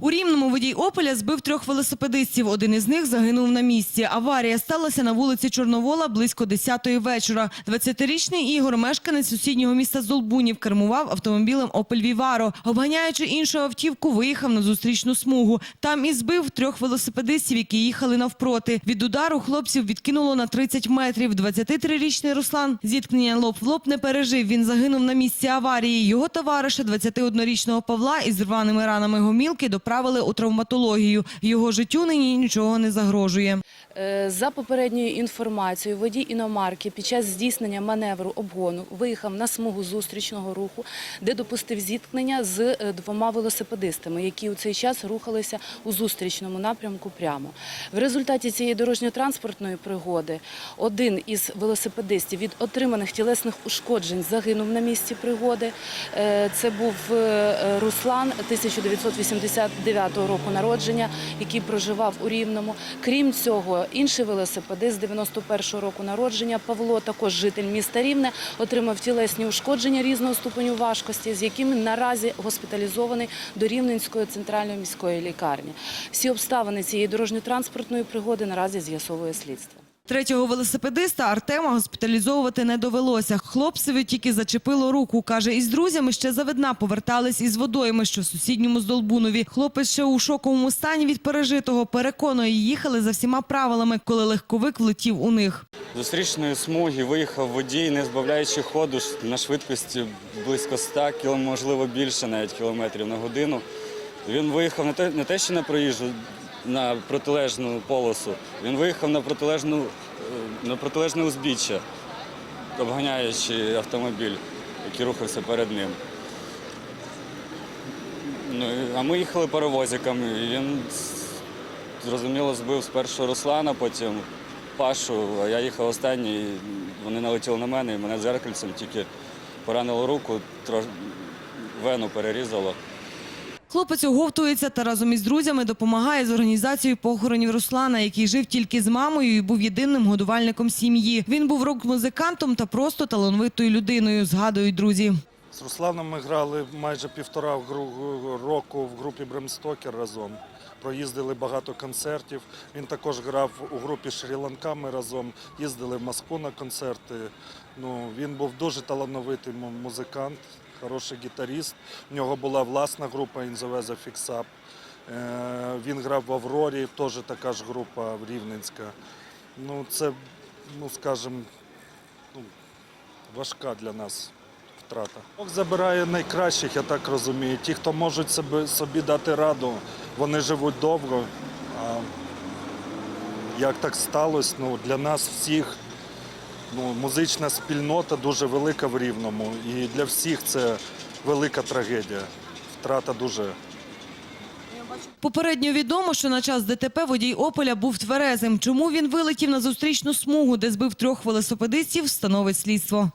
У Рівному водій «Опеля» збив трьох велосипедистів. Один із них загинув на місці. Аварія сталася на вулиці Чорновола близько 10-ї вечора. 20-річний Ігор, мешканець сусіднього міста Золбунів, кермував автомобілем «Опель Віваро». Обганяючи іншу автівку, виїхав на зустрічну смугу. Там і збив трьох велосипедистів, які їхали навпроти. Від удару хлопців відкинуло на 30 метрів. 23-річний Руслан зіткнення лоб в лоб не пережив. Він загинув на місці аварії. Його товариша, 21-річного Павла, із рваними ранами гомілки доправили у травматологію. Його життю нині нічого не загрожує. Е, За попередньою інформацією, водій іномарки під час здійснення маневру обгону виїхав на смугу зустрічного руху, де допустив зіткнення з е, двома велосипедистами, які у цей час рухалися у зустрічному напрямку прямо. В результаті цієї дорожньо-транспортної пригоди один із велосипедистів від отриманих тілесних ушкоджень загинув на місці пригоди. Е, Це був Руслан 1989 року народження, який проживав у Рівному. Крім цього, інший велосипедист 91 року народження Павло, також житель міста Рівне, отримав тілесні ушкодження різного ступеню важкості, з якими наразі госпіталізований до Рівненської центральної міської лікарні. Всі обставини цієї дорожньо-транспортної пригоди наразі з'ясовує слідство. Третього велосипедиста Артема госпіталізовувати не довелося. Хлопцеві тільки зачепило руку. Каже, із друзями ще завидна повертались із водойми, що в сусідньому Здолбунові. Хлопець ще у шоковому стані від пережитого. Переконує, їхали за всіма правилами, коли легковик влетів у них. Зустрічної смуги виїхав водій, не збавляючи ходу на швидкості близько 100 км, можливо більше навіть кілометрів на годину. Він виїхав не те, не те, що на проїжджу, на протилежну полосу. Він виїхав на протилежну е, на протилежне узбіччя, обганяючи автомобіль, який рухався перед ним. Ну, а ми їхали паровозиками. і Він зрозуміло збив спершу Руслана, потім Пашу, а я їхав останній. Вони налетіли на мене, і мене дзеркальцем тільки поранило руку, вену перерізало. Хлопець оговтується та разом із друзями допомагає з організацією похоронів Руслана, який жив тільки з мамою і був єдиним годувальником сім'ї. Він був рок-музикантом та просто талановитою людиною, згадують друзі. З Русланом ми грали майже півтора року в групі Бремстокер разом. Проїздили багато концертів. Він також грав у групі Шрі-Ланка. Ми разом їздили в Москву на концерти. Ну, він був дуже талановитий музикант, хороший гітаріст. У нього була власна група Інзовеза Фіксап. Е, Він грав в Аврорі, теж така ж група Рівненська. Ну, це, ну скажімо, ну, важка для нас втрата. Бог забирає найкращих, я так розумію. Ті, хто можуть собі, собі дати раду, вони живуть довго. А як так сталося, ну, для нас всіх ну, музична спільнота дуже велика в Рівному. І для всіх це велика трагедія. Втрата дуже Попередньо відомо, що на час ДТП водій «Опеля» був тверезим. Чому він вилетів на зустрічну смугу, де збив трьох велосипедистів, становить слідство.